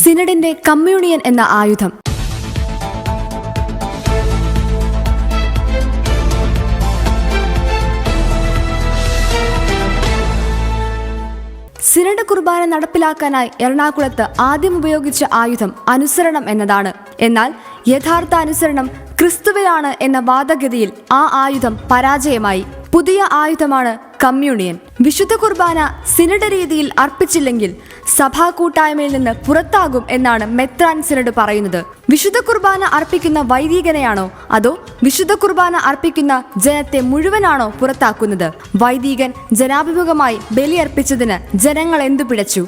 സിനഡിന്റെ communion എന്ന ആയുധം. Synod കുർബാന നടപ്പിലാക്കാനായി എറണാകുളത്ത് ആദ്യം ഉപയോഗിച്ച ആയുധം അനുസരണം എന്നതാണ്. എന്നാൽ യഥാർത്ഥ അനുസരണം ക്രിസ്തുവിലാണ് എന്ന വാദഗതിയിൽ ആ ആയുധം പരാജയമായി. പുതിയ ആയുധമാണ് കമ്മ്യൂണിയൻ. വിശുദ്ധ കുർബാന സിനഡ് രീതിയിൽ അർപ്പിച്ചില്ലെങ്കിൽ സഭാ കൂട്ടായ്മയിൽ നിന്ന് പുറത്താകും എന്നാണ് മെത്രാൻ സിനഡ് പറയുന്നത്. വിശുദ്ധ കുർബാന അർപ്പിക്കുന്ന വൈദികനെയാണോ അതോ വിശുദ്ധ കുർബാന അർപ്പിക്കുന്ന ജനത്തെ മുഴുവനാണോ പുറത്താക്കുന്നത്? വൈദികൻ ജനാഭിമുഖമായി ബലിയർപ്പിച്ചതിന് ജനങ്ങൾ എന്തു പിടച്ചു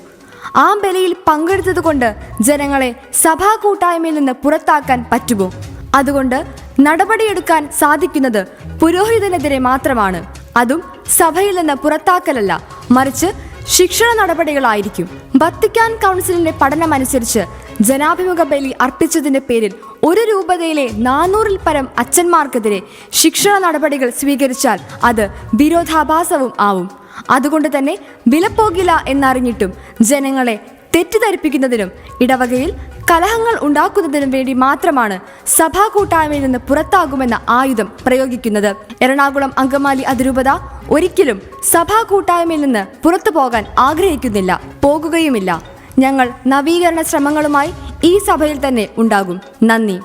ആ ബലിയിൽ പങ്കെടുത്തതുകൊണ്ട് ജനങ്ങളെ സഭാ കൂട്ടായ്മയിൽ നിന്ന് പുറത്താക്കാൻ പറ്റുമോ? അതുകൊണ്ട് നടപടിയെടുക്കാൻ സാധിക്കുന്നത് പുരോഹിതനെതിരെ മാത്രമാണ്. അതും സഭയിൽ നിന്ന് പുറത്താക്കലല്ല. മറിച്ച് ശിക്ഷണ നടപടികളായിരിക്കും. വത്തിക്കാൻ കൗൺസിലിന്റെ പഠനമനുസരിച്ച് ജനാഭിമുഖ ബലി അർപ്പിച്ചതിന്റെ പേരിൽ ഒരു രൂപതയിലെ നാനൂറിൽ പരം അച്ഛന്മാർക്കെതിരെ ശിക്ഷണ നടപടികൾ സ്വീകരിച്ചാൽ അത് വിരോധാഭാസവും ആവും. അതുകൊണ്ട് തന്നെ വിലപ്പോകില്ല എന്നറിഞ്ഞിട്ടും ജനങ്ങളെ തെറ്റിദ്ധരിപ്പിക്കുന്നതിനും ഇടവകയിൽ കലഹങ്ങൾ ഉണ്ടാക്കുന്നതിനും വേണ്ടി മാത്രമാണ് സഭാ കൂട്ടായ്മയിൽ നിന്ന് പുറത്താകുമെന്ന ആയുധം പ്രയോഗിക്കുന്നത്. എറണാകുളം അങ്കമാലി അതിരൂപത ഒരിക്കലും സഭാ കൂട്ടായ്മയിൽ നിന്ന് പുറത്തു പോകാൻ ആഗ്രഹിക്കുന്നില്ല പോകുകയുമില്ല. ഞങ്ങൾ നവീകരണ ശ്രമങ്ങളുമായി ഈ സഭയിൽ തന്നെ ഉണ്ടാകും. നന്ദി.